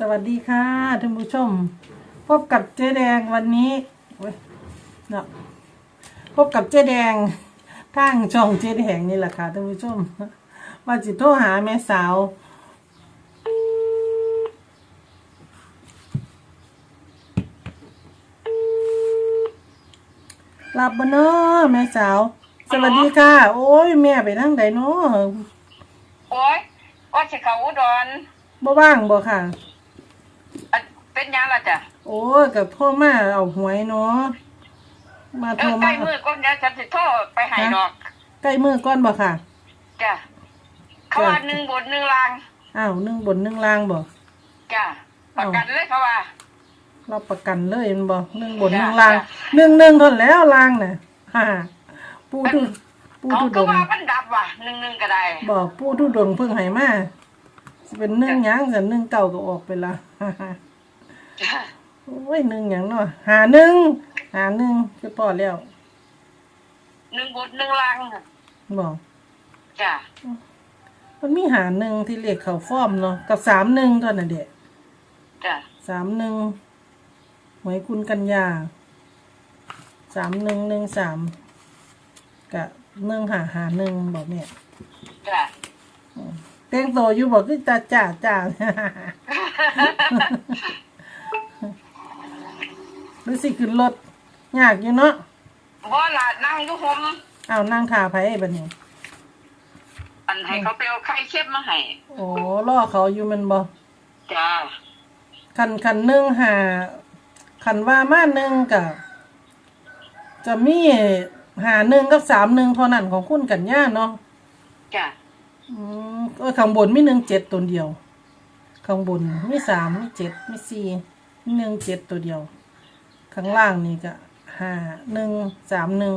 สวัสดีค่ะท่านผู้ชม พบกับเจ๊แดงวันนี้โอ้ยเนาะพบกับเจ๊แดงทางช่องเจ๊แดงนี่แหละค่ะท่านผู้ชมว่าจิโทรหาแม่สาวหลับบ่เนาะแม่สาว สวัสดีค่ะ โอ้ยแม่ไปทางใดเนาะโอ้ยว่าสิเขาอุดรบ่ว่างบ่ค่ะอัน เป็นหยังล่ะจ้ะโอ้ยกับโทรมาเอาหวยเนาะมาเอโทรอใกมาล้มือก้นเดี๋ยวฉันสิโทรไปให้ดอกใกล้มือก้อนบ่ค่ะ จ้ะเขาว่าหนึ่งบนหนึ่งลางอ้าวหนึ่งบนหนึ่งล่างบ่ จ้ะประกันเลยเขาว่า เราประกันเลยแมันบ่หนึ่งบนหจ้ะนึ่งล่างจ้ะ หนึ่งหนึ่งทนแล้วล่างน่ะฮ่าปูทุปูเขาทุดก็งว่ามันดับว่ะหนึ่งหนึ่งก็ได้บอกปูทุดงเพิ่งให้มาสิเป็นหนึ่งหยังสันหนึ่งเก่าก็ออกไปละฮ่าฮ่าจ้ะ โอ้ยหนึ่งหยังเนาะหาหนึ่งหาหนึ่งคือพอแล้วหนึ่งบนหนึ่งลางบอกจ้ะมันมีหาหนึ่งที่เรียกเขาฟอร์มเนาะกับสามหนึ่งเท่านั้นเด็จ้ะสามหนึ่งหวยคุณกัญญาสามหนึ่งหนึ่งสามกับหนึ่งหาหาหนึ่งบอกเนี่ยจ้ะเต้งโตอยู่บอกคือจ่าจ่าจ่า หรือสิขึ้นรถยากอยู่เนาะบ่ล่ะนั่งอยู่ห่มเอานั่งทาไผ่บัดนี้ อันให้เขาไปเอาไข่เค็มมาให้โอ้ล่อเขาอยู่แมันบ่จ้ะคันคันหนึ่งหาคันว่ามาหนึ่งกับจะมีหาหนึ่งกับสามหนึ่งเท่านั้นของคุณกัญญาเนาะจ้ะอืมเออข้างบนมีหนึ่งเจ็ดตัวเดียว ข้างบนมีสามมีเจ็ดมีสี่มีหนึ่งเจ็ดตัวเดียว ข้างล่างนี่ก็ห้าหนึ่งสามหนึ่ง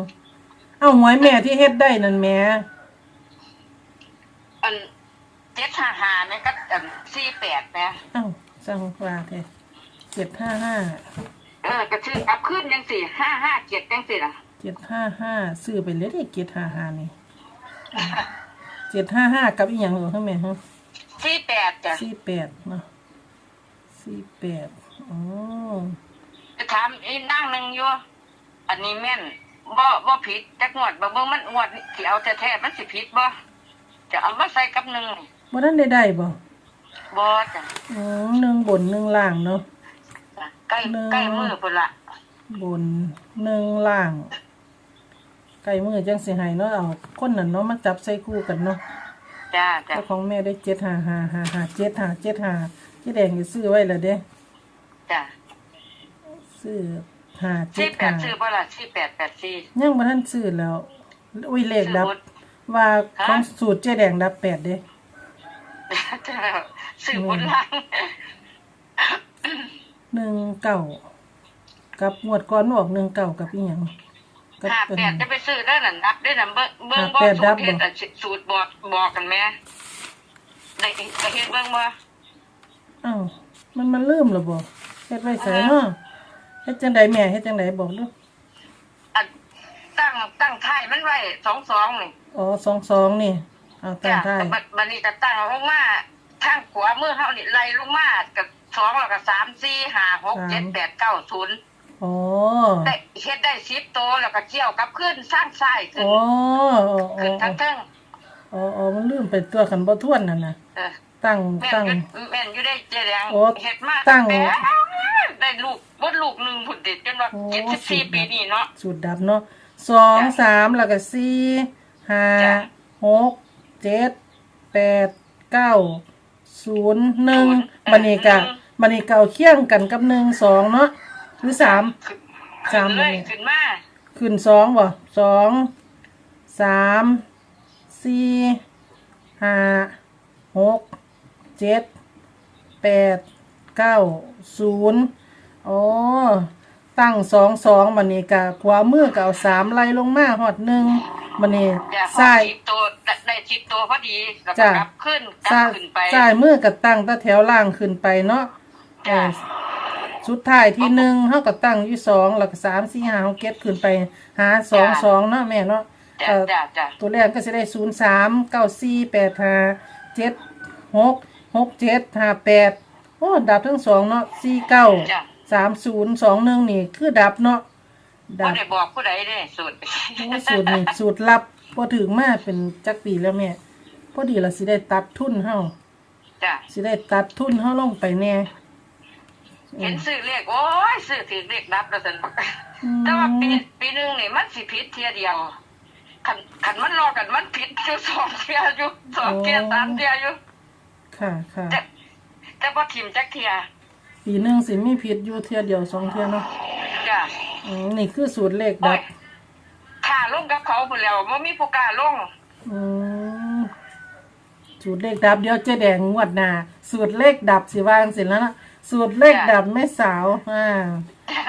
เอาหวยแม่ที่เฮ็ดได้นั่นแหม่อันเจ็ดห้าห้าเนี่ยก็อันสี่แปดนะเอ้าจังว่าแท้เจ็ดห้าห้าเออกระชื่ออับขึ้นยังสี่ห้าห้าเจ็ดยังสี่ล่ะเจ็ดห้าห้าซื้อไปเลยได้เจ็ดห้าห้านี่เจ็ดห้าห้ากับอีหยังเหรอข้างแม่ฮะสี่แปดจ้ะสี่แปดเนาะสี่แปดอ๋อ จะถามอีนั่งหนึ่งอยู่อันนี้แม่นบ่บ่ผิดจักงวดบ่เบิ่งมันงวดที่เอาแท้ๆมันสิผิดบ่จะเอามาใส่กับหนึ่งบ่ทันได้ได้บ่บ่จ้ะอ๋อหนึ่งบนหนึ่งล่างเนาะจ้ะใกล้หนึ่ง ใกล้มือพุ่นละบนหนึ่งล่างไก่มือจังสิให้เนาะเอาคนนั้นเนาะมาจับใส่คู่กันเนาะจ้าจ้ะเจ้าของแม่ได้เจ็ดหาหาหาหาเจ็ดหาเจ็ดหาเจ๊แดงจะซื้อไว้แล้วเด้จ้ะ ซื้อหาเจ็สี่ดแปหาดซื้อบ่ล่ะสี่แปดแปดสี่ ยังบ่ทันซื้อแล้วอุ้ยเลขดับ ซื้อหมดว่าฮะของสูตรเจ๊แดงดับแปดเด้จ้ะซื้อบนล่างหนึ่งเก้ากับงวดก่อนออกหนึ่งเก้ากับอีหยังกับห้าเป็นแปดจะไปซื้อได้นั่นนับได้นั่นเบิ่งเบิ่งบ่ห้าแปดสูดัตบรบ่เฮ็ดอันสูตรบอกบอกกันแม่ได้ก็เฮ็ดเบิ่งบ่อ้าวมันมันลืมหรอบ่เฮ็ดไว้ใส่เนาะเฮ็ดจังใดแม่เฮ็ดจังใดบอกดูอันตั้งตั้งท้ายมันไว้สองสองนี่อ๋อสองสองนี่เอาตั้งจ้ะท้ายบัดบัดนี้ก็ตั้งลงมาทางขวามือเฮานี่ไล่ลงมากับสองแล้วก็สามสี่ห้าหกเจ็ดแปดเก้าศูนย์อ๋อได้เฮ็ดได้สิบโตวแล้วก็เกี่ยวกับขึ้นสร้างไส้ขึ้นอ๋ออ๋อขึ้นทั้งเทิงอ๋ออ๋อมันลืมไปตัวขันบ่ทวนนั่นน่ะ เออ ตั้งแม่นตั้ง อยู่แม่นอยู่ได้เจแดงโอ้เฮ็ดมาตั้ง แต่ได้ลูกบดลู กหนึ่งผุดเด็ดจนว่าโอ้ เจ็ดสิบสี่ปีนี่เนาะ สูตรดับเนาะสองสามแล้วก็สี่ห้าจ้ะ หกเจ็ดแปดเก้าศูนย์หนึ่งศูนย์บันนี้กะหนึ่งบันนี้เก่าเคี่ยงกันกับหนึ่งสองเนาะหรือสาม ขึ้นสามเลยเลยขึ้นมาขึ้นสองบ่สองสามสี่ห้าหกเจ็ดแปดเก้าศูนย์ อ๋อตั้งสองสองบันนี้กะขวามือก็เอาสามไล่ลงมาหอดหนึ่งบันนี้อย่าพอซ้าย สิบตัวได้ได้สิบตัวพอดีแล้วก็จ้ะ กลับขึ้นกลับซ้ายขึ้นไปซ้ายมือก็ตั้งแตะแถวล่างขึ้นไปเนาะจ้ะเออสุดท้ายที่หนึ่งเขาก็ตั้งอยู่สองแล้วก็สามสี่ห้าหกเก็ดขึ้นไป หาสองสองเนาะแม่เนาะจ้ะเอ่อ จ้ะจ้ะตัวแรกก็จะได้ศูนย์สามเก้าสี่แปดห้าเจ็ดหกหกเจ็ดห้าแปดโอ้ดับทั้งสองเนาะสี่เก้าจ้ะ สามศูนย์สองหนึ่งนี่คือดับเนาะบ่ดับได้บอกผู้ใดเด้สูตรโอ้สูตรนี่สูตรลับพอถึงมาเป็นจักปีแล้วแม่พอดีเราสิได้ตัดทุนเฮาจ้ะสิได้ตัดทุนเฮาลงไปแน่เห็นซื้อเลขโอ้ยซื้อถือเลขดับแล้วซั่นอืมแต่ว่าปีปีหนึงนี่มันสิผิดเทียเดียวคันคันมันรอกันมันผิดอยู่สองเทียอยู่สองเทียสามเทียอยู่ค่ะค่ะแต่แต่บ่ทิมจักเทีย ปีหนึ่งสิมีผิดอยู่เทียเดียวสองเทียเนาะจ้ะอืมนี่คือสูตรเลขโอ้ดัยบค่าลงกับเขาพุ่นแล้วบ่มีผู้กล้าลงอืมสูตรเลขดับเดี๋ยวเจ๊แดงงวดหน้าสูตรเลขดับสิวางเสร็จแล้วนะสูตรเลขดับแม่สาวอ่า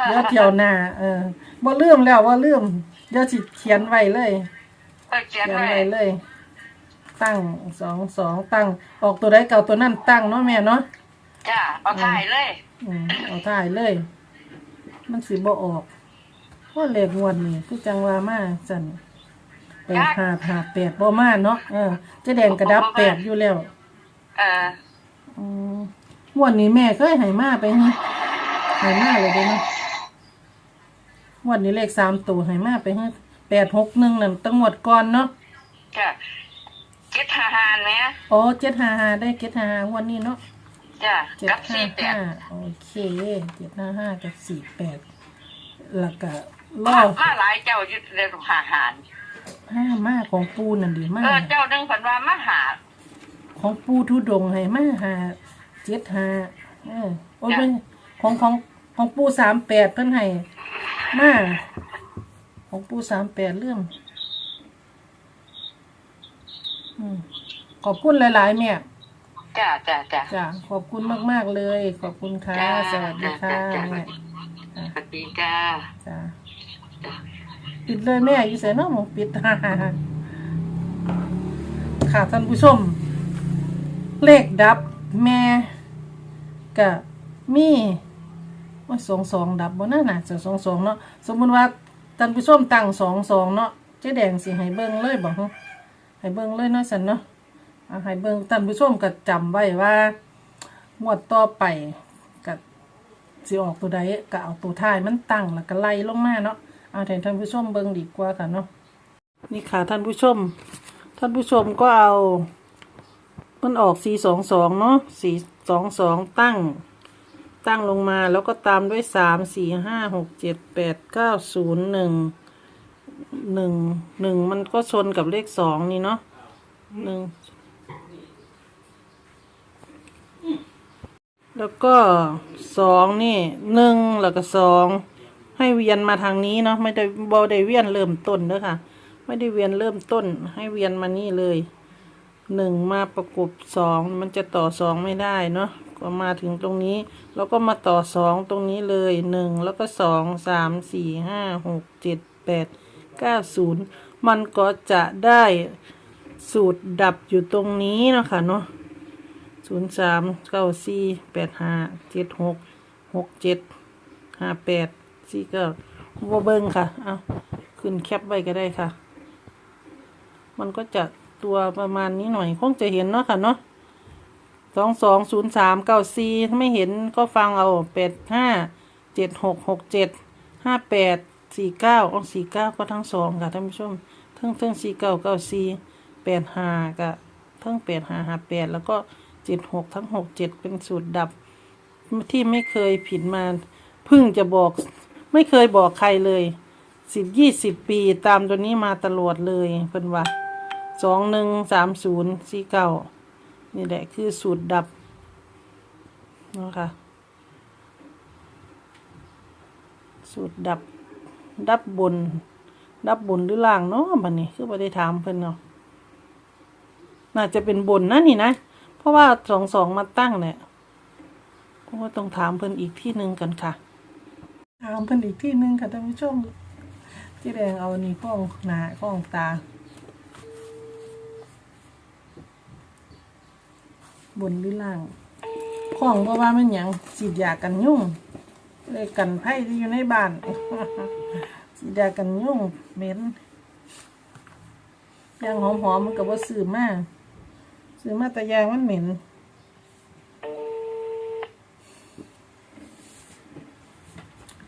เดี๋ยวเที่ยวหน้าเออบ่ลืมแล้วบ่ลืมเดี๋ยวสิเขียนไว้เลยเออเขียนเขียนไว้ไว้เลย ตั้งสองสองตั้งออกตัวใดเก่าตัวนั่นตั้งเนาะแม่เนาะ จ้ะเอาถ่ายเลย อืมเอาถ่ายเลย มันสิบ่ออกเพราะเลขงวดนี่คือจังว่ามาจันแปดห้าห้าแปดบ่มาเนาะเออเจะแดงกระดับแปดอยู่แล้วเอออืมงวดนี้แม่เคยให้มาไปฮะให้มาเลยเด้เนาะงวดนี้เลขสามตัวให้มาไปฮะแปดหกหนึ่งนั่นตั้งงวดก่อนเนาะจ้ะเจ็ดห้าห้าแหมโอ้เจ็ดห้าห้าได้เจ็ดห้าห้างวดนี้เนาะ จ้ะเจ็ดกับห้าสี่แปดห้าโอเคเจ็ดห้าห้ากับสี่แปดแล้วก็ล่มาอมาหลายเจ้าอยู่ในหาหารห้ามาของปูนั่นดีมาเออเจ้าหนึงเพิ่นว่ามาหา ของปูทุดงให้มาหาเจ็ดห้าเออโอ้ยจ้ะ เพิ่นของของของปูสามแปดเพิ่นให้มาของปูสามแปดเรื่องอืมขอบคุณหลาย ๆ แม่ จ้ะจ้ะจ้ะจ้ะขอบคุณมาก ๆ เลย ขอบคุณค่ะจ้าสวัสดีค่ะจ้าแม่สวัสดีจ้าจ้ะปิดเลยแม่อยู่เสียเนาะหมองปิดค่ะท่านผู้ชม เลขดับแม่กับมีว่าสองสองดับบ่น่าหนาจะสองสองเนาะสมมุติว่าท่านผู้ชมตั้งสองสองเนาะเจ๊แดงสิให้เบิ่งเลยบ่ฮะให้เบิ่งเลยเนาะสันเนาะ อะให้เบิ่งท่านผู้ชมก็จำไว้ว่างวดต่อไปก็สิออกตัวใดก็เอาตัวท้ายมันตั้งแล้วก็ไล่ลงมาเนาะเอาให้ท่านผู้ชมเบิ่งดีกว่าค่ะเนาะนี่ค่ะท่านผู้ชม ท่านผู้ชมก็เอา มันออกสี่สองสองเนาะสี่สองสองตั้ง ตั้งลงมาแล้วก็ตามด้วยสามสี่ห้าหกเจ็ดแปดเก้าศูนย์หนึ่งหนึ่งหนึ่งมันก็ชนกับเลขสองนี่เนาะหนึ่ง แล้วก็สองนี่หนึ่งแล้วก็สองให้เวียนมาทางนี้เนาะไม่ได้บอได้เวียนเริ่มต้นเด้อค่ะ ไม่ได้เวียนเริ่มต้น ให้เวียนมานี่เลยหนึ่งมาประกบสองมันจะต่อสองไม่ได้เนาะก็มาถึงตรงนี้ แล้วก็มาต่อสองตรงนี้เลยหนึ่งแล้วก็สองสามสี่ห้าหกเจ็ดแปดเก้าศูนย์มันก็จะได้สูตรดับอยู่ตรงนี้เนาะค่ะเนาะ ศูนย์สามเก้าสี่แปดห้าเจ็ดหกหกเจ็ดห้าแปดสี่เก้าบ่เบิ้งค่ะ เอาขึ้นแคปไว้ก็ได้ค่ะ มันก็จะตัวประมาณนี้หน่อย คงจะเห็นเนาะค่ะเนาะสองสองศูนย์สามเก้าสี่ถ้าไม่เห็นก็ฟังเอาแปดห้าเจ็ดหกหกเจ็ดห้าแปดสี่เก้าอ๋อสี่เก้าก็ทั้งสองค่ะท่านผู้ชมทั้งทั้งสี่เก้าเก้าสี่แปดห้ากับทั้งแปดห้าห้าแปดแล้วก็ เจ็ดหกทั้งหกเจ็ดเป็นสูตรดับ ที่ไม่เคยผิดมาเพิ่งจะบอก ไม่เคยบอกใครเลยสิบยี่สิบปีตามตัวนี้มาตลอดเลยเพิ่นว่าสองหนึ่งสามศูนย์สี่เก้านี่แหละคือสูตรดับนะคะสูตรดับ ดับบน ดับบนหรือล่างเนาะบัดนี้ คือบ่ได้ถามเพิ่นเนาะน่าจะเป็นบนนะนี่นะ ราะว่าสองสองมาตั้งเนี่ยเพราะว่าต้องถามเพิ่นอีกที่หนึ่งกันค่ะ ถามเพิ่นอีกที่หนึ่งค่ะท่านผู้ชมที่แดงเอานนี้ข้องหนาข้องตา บนหรือล่างข้องเพราะว่ามันหยังสีดยากันยุ่งเลยกันไผ่ที่อยู่ในบ้านสีดยากันยุ่งเหม็นยางหอมๆมันก็บ่ซื้อมาก ซื้อมาตะยางมันเหม็น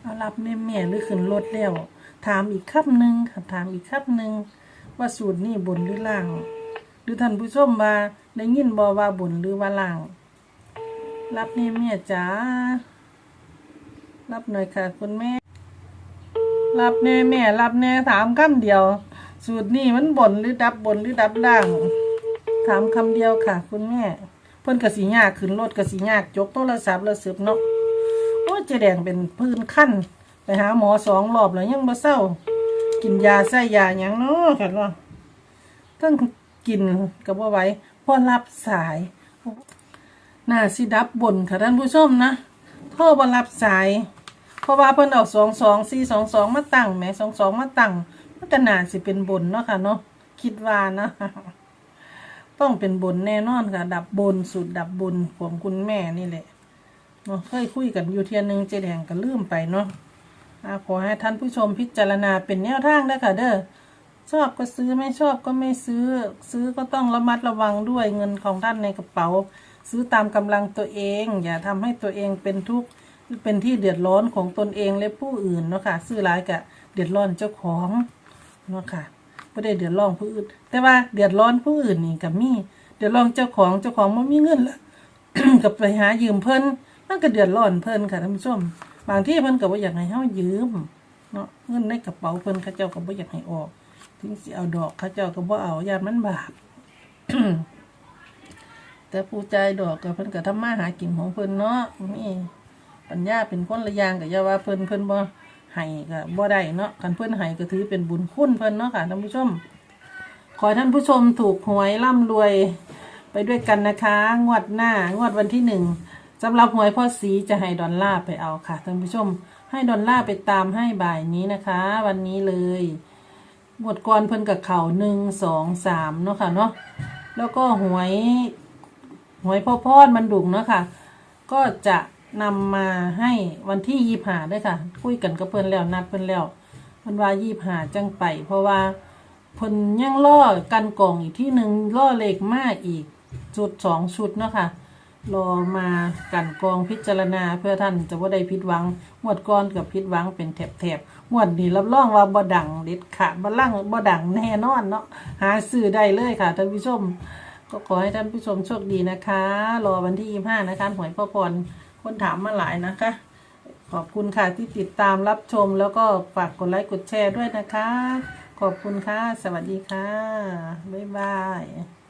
เอารับแม่แม่หรือขึ้นรถแล้ว ถามอีกคับหนึ่งค่ะถามอีกคับหนึ่งว่าสูตรนี่บนหรือล่าง หรือท่านผู้ชมว่าได้ยินบอว่าบนหรือว่าล่าง รับแม่แม่จ๋ารับหน่อยค่ะคุณแม่ รับแน่แม่ รับแน่ถามคำเดียว สูตรนี่มันบนหรือดับบนหรือดับล่าง ถามคำเดียวค่ะ คุณแม่ เพิ่นกสียากขึ้นรถกสียากจกโทรศัพท์แล้วเสือบเนาะโอ้ยเจแดงเป็นพื้นขั้นไปหาหมอสองรอบแล้วยังบ่เศร้า กินยาใส่ยาหยังเนาะค่ะเนาะตั้งกินก็บ่ไหวพอรับสายน่าสิดับบนค่ะท่านผู้ชมนะโทรบ่รับสาย เพราะว่าเพิ่นเอาสองสองสี่สองสองมาตั้งแหมสองสองมาตั้งมันก็น่าสิเป็นบนเนาะค่ะเนาะคิดว่านะ ต้องเป็นบนแน่นอนค่ะ ดับบนสุดดับบนของคุณแม่นี่แหละเนาะเคยคุยกันอยู่เทียนหนึ่งเจแดงก็ลืมไปเนาะอาขอให้ท่านผู้ชมพิจารณาเป็นแนวทางได้ค่ะ เด้อชอบก็ซื้อไม่ชอบก็ไม่ซื้อ ซื้อก็ต้องระมัดระวังด้วยเงินของท่านในกระเป๋า ซื้อตามกำลังตัวเอง อย่าทำให้ตัวเองเป็นทุกข์เป็นที่เดือดร้อนของตนเองและผู้อื่นเนาะค่ะซื้อหลายกะเดือดร้อนเจ้าของเนาะค่ะ ไม่ได้เดือดร้อนผู้อื่น แต่ว่าเดือดร้อนผู้อื่นนี่กับมี เดือดร้อนเจ้าของเจ้าของไม่มีเงินละกับไปหายืมเพิ่นมันก็เดือดร้อนเพิ่นค่ะท่านผู้ชม บางที่เพิ่นก็บ่อยากให้เฮายืมเนาะเงินในกระเป๋าเพิ่นเขาเจ้าก็บ่อยากให้ออก ถึงสิเอาดอกเขาเจ้าก็บ่เอาญาติมันบาปแต่ผู้ใจดอกก็เพิ่นก็ทำมาหากินของเพิ่นเนาะนี่ปัญญาเป็นคนละอย่างก็อย่าว่าเพิ่นเพิ่นบ่ ให้ก็บ่ได้เนาะคันเพิ่นให้ก็ถือเป็นบุญคุณเพิ่นเนาะค่ะท่านผู้ชม ขอท่านผู้ชมถูกหวยร่ำรวยไปด้วยกันนะคะ งวดหน้างวดวันที่หนึ่งสำหรับหวยพ่อสีจะให้ดอลลาร์ไปเอาค่ะท่านผู้ชม ให้ดอลลาร์ไปตามให้บ่ายนี้นะคะ วันนี้เลยงวดก่อนเพิ่นกับเข่าหนึ่งสองสามเนาะค่ะเนาะแล้วก็หวยหวยพ่อพอดมันดุงเนาะค่ะ ก็จะ นำมาให้วันที่ยี่หาด้วยค่ะ คุยกันกับเพิ่นแล้วนัดเพิ่นแล้วเพิ่นว่ายี่หาจังไป เพราะว่าเพิ่นยังล่อกันกล่องอีกที่หนึ่งล่อเหล็กมาอีกชุดสองชุดเนาะค่ะรอมากันกองพิจารณาเพื่อท่านจะว่าได้ผิดหวังงวดก่อนกับผิดหวังเป็นแถบๆงวดนี้รับรองว่าบ่ดังเด็ดขาดบ่ลั่งบ่ดังแน่นอนเนาะหาซื้อได้เลยค่ะท่านผู้ชม ก็ขอให้ท่านผู้ชมโชคดีนะคะ รอวันที่ยี่ห้านะคะหวยพ่อพร คนถามมาหลายนะคะ ขอบคุณค่ะที่ติดตามรับชมแล้วก็ฝากกดไลค์กดแชร์ด้วยนะคะ ขอบคุณค่ะ สวัสดีค่ะ บ๊ายบาย